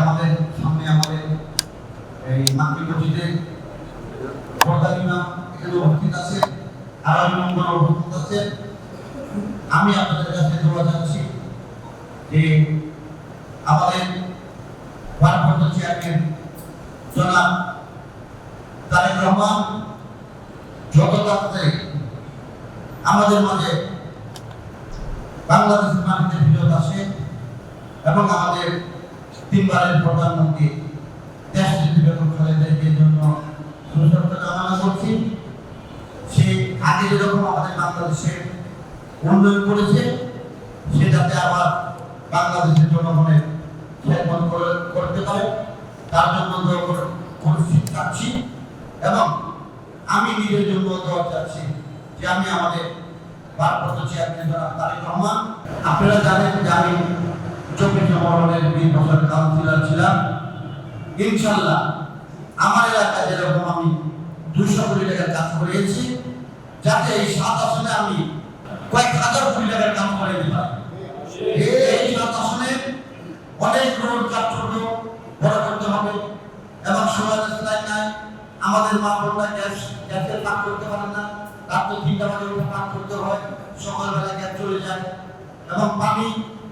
আমাদের সামনে আমাদের এই মাতৃ মসজিদের প্রধান এখানে উপস্থিত আছে মঙ্গল উপস্থিত আছে। আমি আপনাদের কাছে দোয়া চাচ্ছি যে আমাদের ভারপ্রাপ্ত চেয়ারম্যান জনাব তারেক রহমান যত আমাদের মাঝে বাংলাদেশের মাটিতে ফিরত আসে এবং আমাদের তিনবারের প্রধানমন্ত্রী দেশ নেত্রী বেগম খালেদা জিয়ার জন্য সুস্বাস্থ্য কামনা করছি। সে আগে যেরকম আমাদের বাংলাদেশের উন্নয়ন করেছে সে যাতে আবার বাংলাদেশের জনগণের করে- করতে পারে। তার জন্য কর- করছি, চাচ্ছি। এবং আমি নিজের জন্য দোয়া চাচ্ছি যে আমি আমাদের ভারপ্রাপ্ত চেয়ারম্যান তারেক রহমান, আপনারা জানেন যে আমি চব্বিশ মহলের বিশ বছর কাউন্সিলর ছিলাম। ইনশাল্লাহ আমার এলাকায় যেরকম আমি দুশো কোটি টাকার কাজ করেছি, যাতে এই সাত আসনে আমি কয়েক হাজার কোটি টাকার কাজ করে দিতে এই সাত আসনে অনেক রোড কাঠখণ্ড বড় করতে হবে এবং সমাজের নাই নাই। আমাদের মা বোনরা গ্যাস, গ্যাসের পান করতে পারে না, রাত্র তিনটা বাজে উঠে পান করতে হয়, সকালবেলা গ্যাস চলে যায় এবং পানি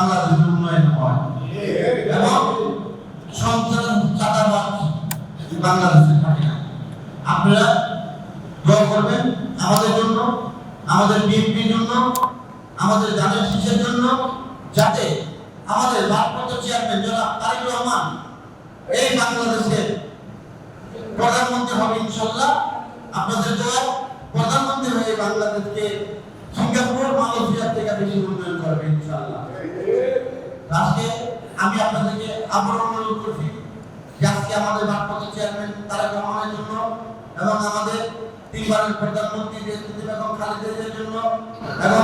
বাংলাদেশের উন্নয়ন হয়। এবং সন্ত্রাস চাঁদাবাদ বাংলাদেশে থাকে না। আপনারা দোয়া করবেন আমাদের জন্য, আমাদের বিএনপির জন্য, আমাদের জানের শীষের জন্য, যাতে আমাদের ভারপ্রাপ্ত চেয়ারম্যান জনাব তারেক রহমান এই বাংলাদেশের প্রধানমন্ত্রী হবে ইনশাল্লাহ আপনাদের দোয়া প্রধানমন্ত্রী হয়ে বাংলাদেশকে থেকে বেশি উন্নয়ন করবে আজকে আমি আপনাদেরকে আবার অনুরোধ করছি যে আজকে আমাদের ভারপ্রাপ্ত চেয়ারম্যান জন্য এবং আমাদের তিনবারের প্রধানমন্ত্রী জন্য এবং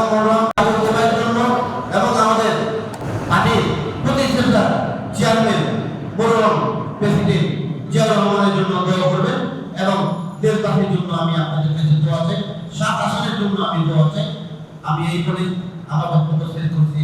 জন্য এবং আমাদের পার্টির প্রতিষ্ঠাতা চেয়ারম্যান মরহুম প্রেসিডেন্ট জিয়াউর রহমানের জন্য দোয়া করবেন এবং দেশবাসীর জন্য আমি আপনাদের কাছে দোয়া চাই, সাত আসনের জন্য আমি দোয়া চাই। আমি এই বলে আমার বক্তব্য শেষ করছি।